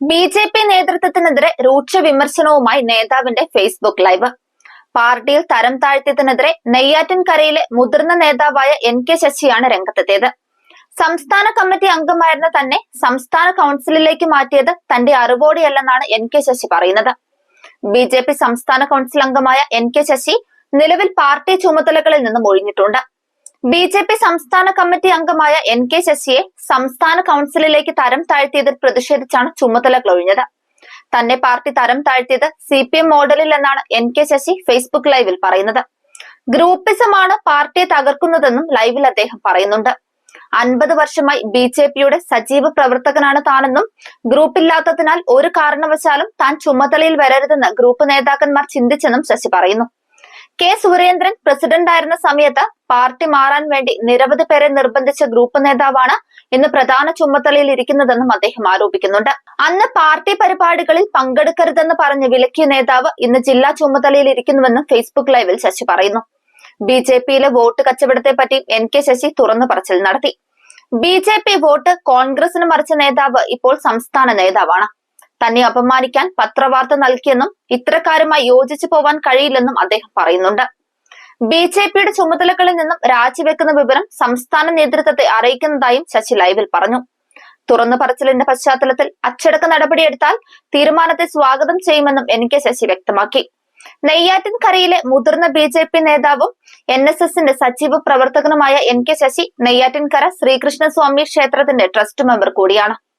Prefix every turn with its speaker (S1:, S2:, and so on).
S1: B J P നേതൃത്വത്തിനെതിരെ രൂക്ഷ വിമർശനവുമായി നേതാവിന്റെ ഫേസ്ബുക്ക് ലൈവ് പാർട്ടിയിൽ തരം താഴ്ത്തിയതിനെതിരെ നെയ്യാറ്റിൻകരയിലെ മുതിർന്ന നേതാവായ എൻ കെ ശശിയാണ് രംഗത്തെത്തിയത്. സംസ്ഥാന കമ്മിറ്റി അംഗമായിരുന്ന തന്നെ സംസ്ഥാന കൗൺസിലിലേക്ക് മാറ്റിയത് തന്റെ അറിവോടെയല്ലെന്നാണ് എൻ കെ ശശി പറയുന്നത്. ബി ജെ പി സംസ്ഥാന കൗൺസിൽ അംഗമായ എൻ കെ ശശി നിലവിൽ പാർട്ടി ചുമതലകളിൽ നിന്നും ഒഴിഞ്ഞിട്ടുണ്ട്. ബി ജെ പി സംസ്ഥാന കമ്മിറ്റി അംഗമായ എൻ കെ ശശിയെ സംസ്ഥാന കൗൺസിലിലേക്ക് തരം താഴ്ത്തിയതിൽ പ്രതിഷേധിച്ചാണ് ചുമതലകൾ ഒഴിഞ്ഞത് തന്നെ പാർട്ടി തരം താഴ്ത്തിയത് സി പി എം മോഡലിൽ എന്നാണ് എൻ കെ ശശി ഫേസ്ബുക്ക് ലൈവിൽ പറയുന്നത്. ഗ്രൂപ്പിസമാണ് പാർട്ടിയെ തകർക്കുന്നതെന്നും ലൈവിൽ അദ്ദേഹം പറയുന്നുണ്ട്. അൻപത് വർഷമായി ബി ജെ പിയുടെ സജീവ പ്രവർത്തകനാണ് താനെന്നും ഗ്രൂപ്പില്ലാത്തതിനാൽ ഒരു കാരണവശാലും താൻ ചുമതലയിൽ വരരുതെന്ന് ഗ്രൂപ്പ് നേതാക്കന്മാർ ചിന്തിച്ചെന്നും ശശി പറയുന്നു. കെ സുരേന്ദ്രൻ പ്രസിഡന്റായിരുന്ന സമയത്ത് പാർട്ടി മാറാൻ വേണ്ടി നിരവധി പേരെ നിർബന്ധിച്ച ഗ്രൂപ്പ് നേതാവാണ് ഇന്ന് പ്രധാന ചുമതലയിൽ ഇരിക്കുന്നതെന്നും അദ്ദേഹം ആരോപിക്കുന്നുണ്ട്. അന്ന് പാർട്ടി പരിപാടികളിൽ പങ്കെടുക്കരുതെന്ന് പറഞ്ഞ് വിലക്കിയ നേതാവ് ഇന്ന് ജില്ലാ ചുമതലയിൽ ഇരിക്കുന്നുവെന്നും ഫേസ്ബുക്ക് ലൈവിൽ ശശി പറയുന്നു. ബി ജെ പിയിലെ വോട്ട് കച്ചവടത്തെ പറ്റി എൻ കെ ശശി തുറന്നു പറച്ചിൽ നടത്തി. ബി ജെ പി വോട്ട് കോൺഗ്രസിന് മറിച്ച നേതാവ് ഇപ്പോൾ സംസ്ഥാന നേതാവാണ്. തന്നെ അപമാനിക്കാൻ പത്രവാർത്ത നൽകിയെന്നും ഇത്തരക്കാരുമായി യോജിച്ചു പോവാൻ കഴിയില്ലെന്നും അദ്ദേഹം പറയുന്നുണ്ട്. ബി ജെ പിയുടെ ചുമതലകളിൽ നിന്നും രാജിവെക്കുന്ന വിവരം സംസ്ഥാന നേതൃത്വത്തെ അറിയിക്കുന്നതായും ശശി ലൈവിൽ പറഞ്ഞു. തുറന്നു പറച്ചിലിന്റെ പശ്ചാത്തലത്തിൽ അച്ചടക്ക നടപടിയെടുത്താൽ തീരുമാനത്തെ സ്വാഗതം ചെയ്യുമെന്നും എൻ കെ ശശി വ്യക്തമാക്കി. നെയ്യാറ്റിൻകരയിലെ മുതിർന്ന ബി ജെ പി നേതാവും എൻ എസ് എസിന്റെ സജീവ പ്രവർത്തകനുമായ എൻ കെ ശശി നെയ്യാറ്റിൻകര ശ്രീകൃഷ്ണസ്വാമി ക്ഷേത്രത്തിന്റെ ട്രസ്റ്റ് മെമ്പർ കൂടിയാണ്.